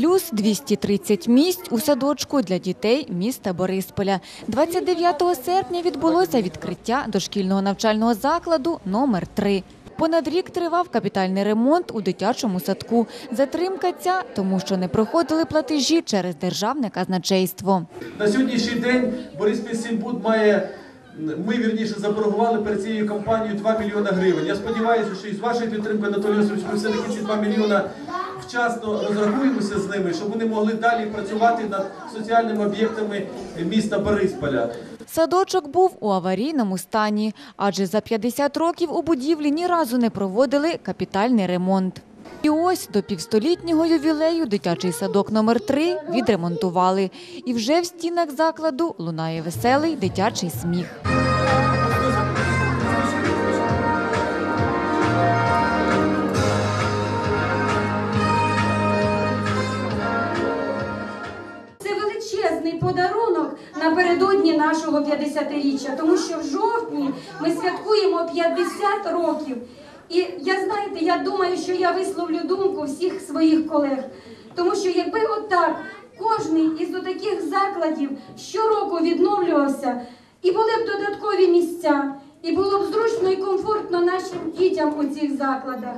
Плюс 230 місць у садочку для дітей міста Борисполя. 29 серпня відбулося відкриття дошкільного навчального закладу номер 3 Понад рік тривав капітальний ремонт у дитячому садку. Затримка ця, тому що не проходили платежі через державне казначейство. На сьогоднішній день Бориспіль Сімбуд має. Ми вірніше заборгували перед цією компанією 2 мільйони гривень. Я сподіваюся, що із вашою підтримкою, Анатолій Йосифович, ми все-таки ці 2 мільйона вчасно розрахуємося з ними, щоб вони могли далі працювати над соціальними об'єктами міста Борисполя. Садочок був у аварійному стані, адже за 50 років у будівлі ні разу не проводили капітальний ремонт. І ось до півстолітнього ювілею дитячий садок номер 3 відремонтували. І вже в стінах закладу лунає веселий дитячий сміх. Подарунок напередодні нашого 50-річчя, тому що в жовтні ми святкуємо 50 років. І я знаєте, я думаю, що я висловлю думку всіх своїх колег, тому що якби отак кожний із таких закладів щороку відновлювався, і були б додаткові місця, і було б зручно і комфортно нашим дітям у цих закладах.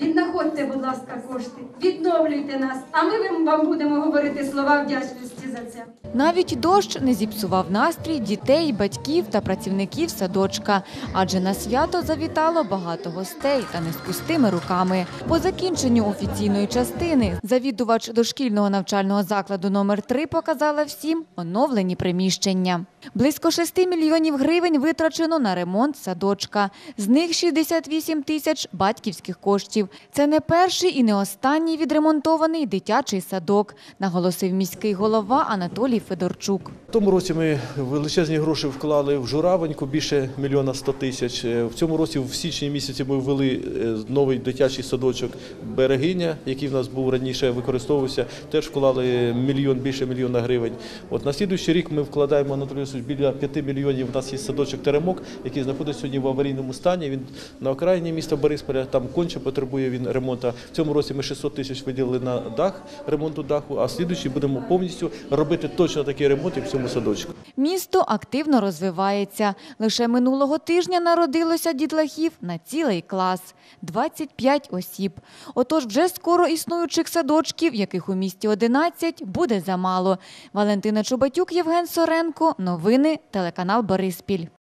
Віднаходьте, будь ласка, кошти, відновлюйте нас, а ми вам будемо говорити слова вдячності за це. Навіть дощ не зіпсував настрій дітей, батьків та працівників садочка, адже на свято завітало багато гостей та не з пустими руками. По закінченню офіційної частини завідувач дошкільного навчального закладу номер 3 показала всім оновлені приміщення. Близько 6 мільйонів гривень витрачено на ремонт садочка. З них 68 тисяч батьківських коштів. Це не перший і не останній відремонтований дитячий садок, наголосив міський голова Анатолій Федорчук. В тому році ми величезні гроші вклали в журавеньку, більше мільйона сто тисяч. Е, В цьому році, в січні місяці, ми ввели е, новий дитячий садочок Берегиня, який в нас був раніше використовувався. Теж вклали мільйон більше мільйона гривень. От на слідуючий рік ми вкладаємо Анатолій Васильович, біля 5 мільйонів. У нас є садочок Теремок, який знаходиться сьогодні в аварійному стані. Він на окраїні міста Борисполя, там конче потребує він ремонту. В цьому році ми 600 тисяч виділили на дах ремонту даху, а слідуючий будемо повністю робити точно такий ремонт, цьому садочку. Місто активно розвивається. Лише минулого тижня народилося дітлахів на цілий клас – 25 осіб. Отож вже скоро існуючих садочків, яких у місті 11, буде замало. Валентина Чубатюк, Євген Соренко. Новини телеканал Бориспіль.